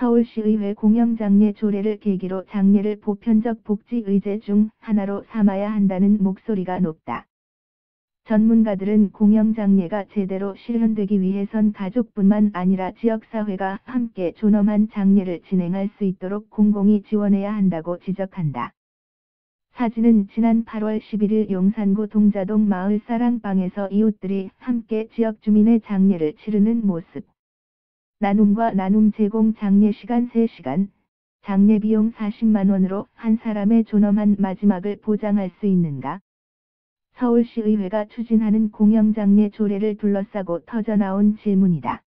서울시의회 공영장례 조례를 계기로 장례를 보편적 복지 의제 중 하나로 삼아야 한다는 목소리가 높다. 전문가들은 공영장례가 제대로 실현되기 위해선 가족뿐만 아니라 지역사회가 함께 존엄한 장례를 진행할 수 있도록 공공이 지원해야 한다고 지적한다. 사진은 지난 8월 11일 용산구 동자동 마을 사랑방에서 이웃들이 함께 지역 주민의 장례를 치르는 모습. 나눔과 나눔 제공 장례 시간 3시간, 장례 비용 40만원으로 한 사람의 존엄한 마지막을 보장할 수 있는가? 서울시의회가 추진하는 공영장례 조례를 둘러싸고 터져나온 질문이다.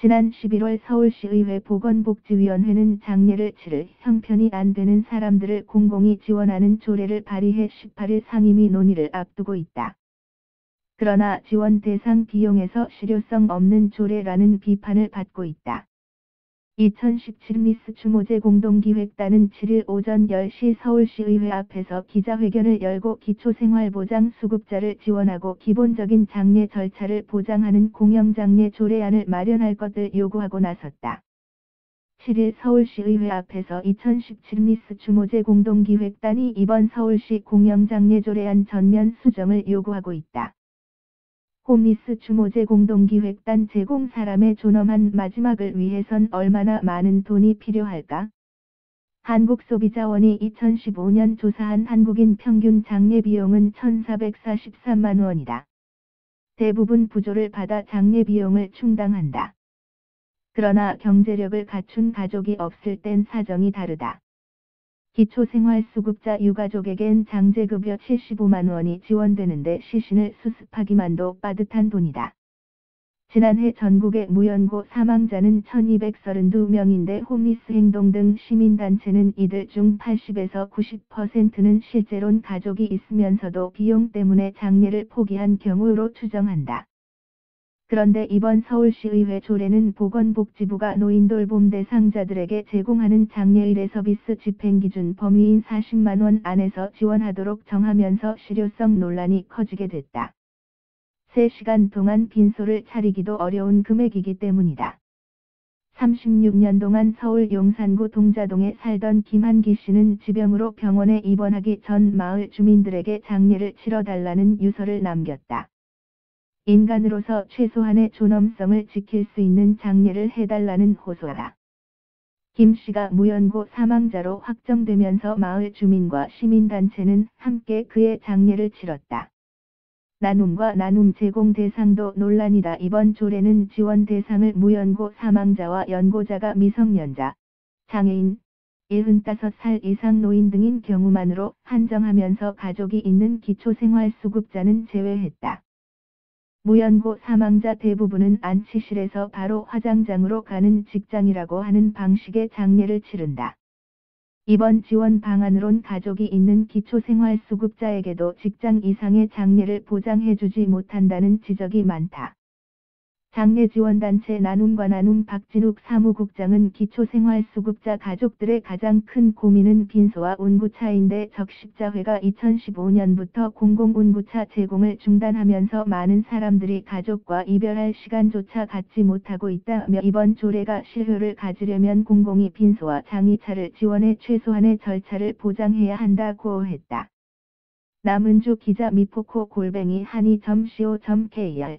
지난 11월 서울시의회 보건복지위원회는 장례를 치를 형편이 안 되는 사람들을 공공이 지원하는 조례를 발의해 18일 상임위 논의를 앞두고 있다. 그러나 지원 대상 비용에서 실효성 없는 조례라는 비판을 받고 있다. 2017 미스 추모제 공동기획단은 7일 오전 10시 서울시의회 앞에서 기자회견을 열고 기초생활보장 수급자를 지원하고 기본적인 장례 절차를 보장하는 공영장례 조례안을 마련할 것을 요구하고 나섰다. 7일 서울시의회 앞에서 2017 미스 추모제 공동기획단이 이번 서울시 공영장례 조례안 전면 수정을 요구하고 있다. 홈리스 추모제 공동기획단 제공 사람의 존엄한 마지막을 위해선 얼마나 많은 돈이 필요할까? 한국소비자원이 2015년 조사한 한국인 평균 장례 비용은 1443만 원이다. 대부분 부조를 받아 장례 비용을 충당한다. 그러나 경제력을 갖춘 가족이 없을 땐 사정이 다르다. 기초생활수급자 유가족에겐 장제급여 75만 원이 지원되는데 시신을 수습하기만도 빠듯한 돈이다. 지난해 전국의 무연고 사망자는 1232명인데 홈리스 행동 등 시민단체는 이들 중 80에서 90%는 실제론 가족이 있으면서도 비용 때문에 장례를 포기한 경우로 추정한다. 그런데 이번 서울시의회 조례는 보건복지부가 노인돌봄 대상자들에게 제공하는 장례의례 서비스 집행기준 범위인 40만원 안에서 지원하도록 정하면서 실효성 논란이 커지게 됐다. 3시간 동안 빈소를 차리기도 어려운 금액이기 때문이다. 36년 동안 서울 용산구 동자동에 살던 김한기 씨는 지병으로 병원에 입원하기 전 마을 주민들에게 장례를 치러달라는 유서를 남겼다. 인간으로서 최소한의 존엄성을 지킬 수 있는 장례를 해달라는 호소다. 김 씨가 무연고 사망자로 확정되면서 마을 주민과 시민단체는 함께 그의 장례를 치렀다. 나눔과 나눔 제공 대상도 논란이다. 이번 조례는 지원 대상을 무연고 사망자와 연고자가 미성년자, 장애인, 75살 이상 노인 등인 경우만으로 한정하면서 가족이 있는 기초생활수급자는 제외했다. 무연고 사망자 대부분은 안치실에서 바로 화장장으로 가는 직장이라고 하는 방식의 장례를 치른다. 이번 지원 방안으론 가족이 있는 기초생활수급자에게도 직장 이상의 장례를 보장해주지 못한다는 지적이 많다. 장례 지원단체 나눔과 나눔 박진욱 사무국장은 기초생활수급자 가족들의 가장 큰 고민은 빈소와 운구차인데 적십자회가 2015년부터 공공운구차 제공을 중단하면서 많은 사람들이 가족과 이별할 시간조차 갖지 못하고 있다며 이번 조례가 실효를 가지려면 공공이 빈소와 장의차를 지원해 최소한의 절차를 보장해야 한다고 했다. 남은주 기자 미포코 골뱅이 한이.co.kr